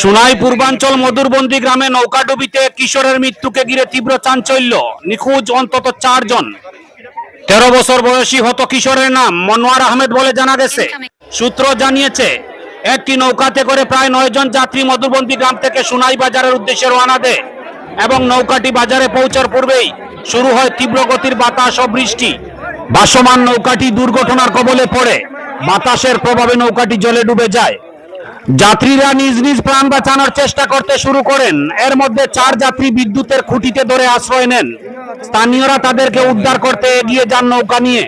সুনাই পূর্বাঞ্চল মধুরবন্দি গ্রামে নৌকাডুবিতে কিশোরের মৃত্যুকে ঘিরে তীব্র চাঞ্চল্য। নিখোঁজ অন্তত চারজন। তেরো বছর বয়সী হত কিশোরের নাম মনোয়ার আহমেদ বলে জানা গেছে। সূত্র জানিয়েছে, একটি নৌকাতে করে প্রায় নয় জন যাত্রী মধুরবন্দি গ্রাম থেকে সোনাই বাজারের উদ্দেশ্যে রওনা দেয় এবং নৌকাটি বাজারে পৌঁছার পূর্বেই শুরু হয় তীব্র গতির বাতাস ও বৃষ্টি। ভাসমান নৌকাটি দুর্ঘটনার কবলে পড়ে। বাতাসের প্রভাবে নৌকাটি জলে ডুবে যায়। যাত্রীরা নিজ নিজ প্রাণ বাঁচানোর চেষ্টা করতে শুরু করেন। এর মধ্যে চার যাত্রী বিদ্যুতের খুঁটিতে ধরে আশ্রয় নেন। স্থানীয়রা তাদেরকে উদ্ধার করতে এগিয়ে যান নৌকা নিয়ে।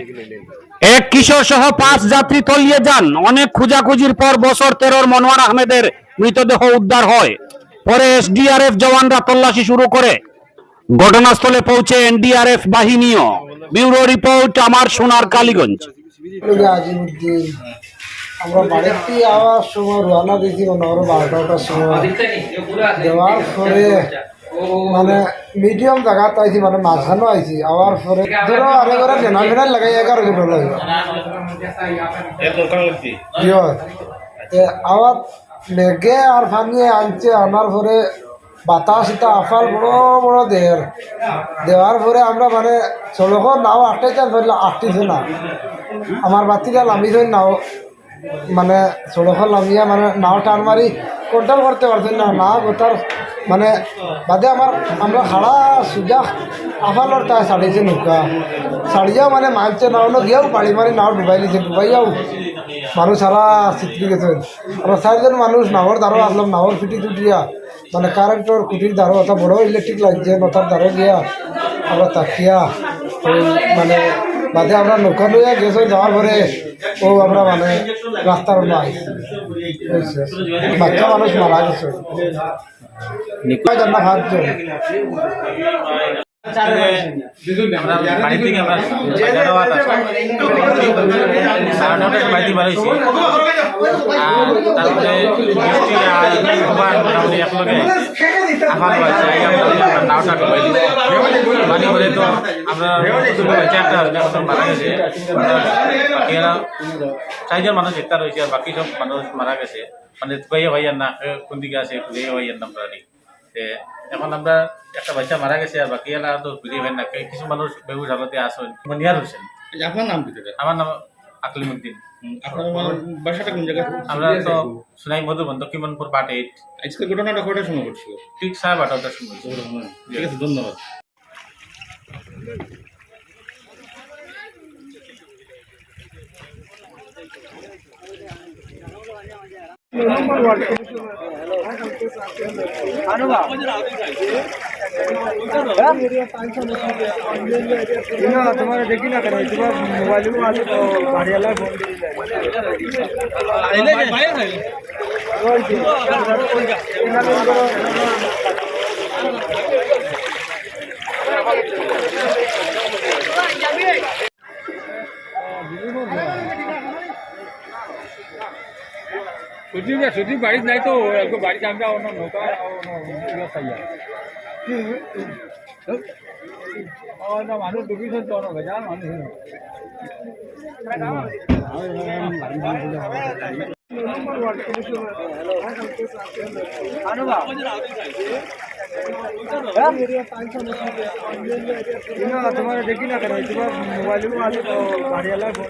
এক কিশোর সহ পাঁচ যাত্রী তলিয়ে যান। অনেক খোঁজাখুঁজির পর বছর তেরোর মনোয়ার আহমেদের মৃতদেহ উদ্ধার হয়। পরে এসডিআরএফ জওয়ানরা তল্লাশি শুরু করে। ঘটনাস্থলে পৌঁছে এনডিআরএফ বাহিনীও। ব্যুরো রিপোর্ট, আমার সোনার কালীগঞ্জ। আমরা বাড়িতে আওয়ার সময় রওনা দিয়েছি, মনে করো বারোটার সময়। দেওয়ার পরে মানে মিডিয়াম জায়গা আইছি মানে মাঝখানেও আইছি। আওয়ার পরে ধরো আরে করে জেনা ফেনার লাগাই এগারো জন লাগে আওয়ার মেঘে আর ফানিয়ে আনছে, আনার পরে বাতাস এটা আফাল বড় বড় দেহের। দেওয়ার পরে আমরা মানে চলক নাও আটটাইতে ফেললে আটটিছে না আমার বাতিটা নামি ধরে নাও। মানে সড়ক নামিয়া মানে নাও টান মারি কন্ট্রোল করতে পারছেন না না গোটার মানে বাদে আমার, আমরা খাড়া সুজা আফালর তাই ছাড়িয়েছে নৌকা। ছাড়িয়াও মানে মারছে নাও না গিয়েও পাড়ি মারি নাও ডুবাই লিছে ডুবাইয়াও মানুষ সারা চিত্রি গেছে। আর চারজন মানুষ নাওর দ্বারও আসলাম নাওর ফিটি টুটিয়া। মানে কারেন্টর খুঁটির দ্বারও একটা বড় ইলেকট্রিক লাগছে নতার দ্বারও গিয়া আমরা তাকিয়া। মানে বাদে আমরা নৌকা লইয়া গেছো যাওয়ার পরে ও আমরা মানে রাস্তার নাই বাচ্চা মানুষ মারা গেছে। জানা ভাবছ আমরা বাড়ি থেকে আমরা বাজারে হওয়ার সাড়ে নটায় বাড়িতে বাড়াইছি আর তারপরে বৃষ্টি আর ভগবান মোটামুটি একলগে আফাল হয়েছে এই আমরা নাওটা ডুবাই দিই বাড়ি করে তো আমরা হয়েছে একটা এখন মারা গেছে আমরা বাকিরা চারজন মানুষ একটা রয়েছে আর বাকি সব মানুষ মারা গেছে মানে তুকাইয়া ভাইয়ার না এ কোন দিকে আছে তুকাইয়া ভাইয়ার নাম প্রাণী এখন আমরা একটা বাচ্চা মারা গেছে আর বাকি এলা তো ফিরে হয় না কিছু মানুষ বেহুশ হালতে আসেন মনিয়ার হোসেন। আপনার নাম কি দাদা আমার নাম মানে বাসাটা কোন জায়গায়? আমরা তো সুনাই মধুবন দক্ষিণপুর পার্ট এইট। আজকে ঘটনাটা কটার সময় ঘটছিল ঠিক সাড়ে বারোটার সময় ঠিক আছে ধন্যবাদ। तुम्हारा देखी ना करो तुम्हारा मोबाइल में आते तो गाड़ी वाला फोन সুজি না সুজি বাড়িতে নাই তো একটু বাড়িতে আমরা অন্য নৌকা খাইয়া মানুষ ডুবিছেন তো অন্য ভেজা মানুষ तुम्हारा देखी ना करो तुम्हारा मोबाइल में आते तो गाड़ी वाला फोन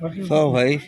सौ भाई।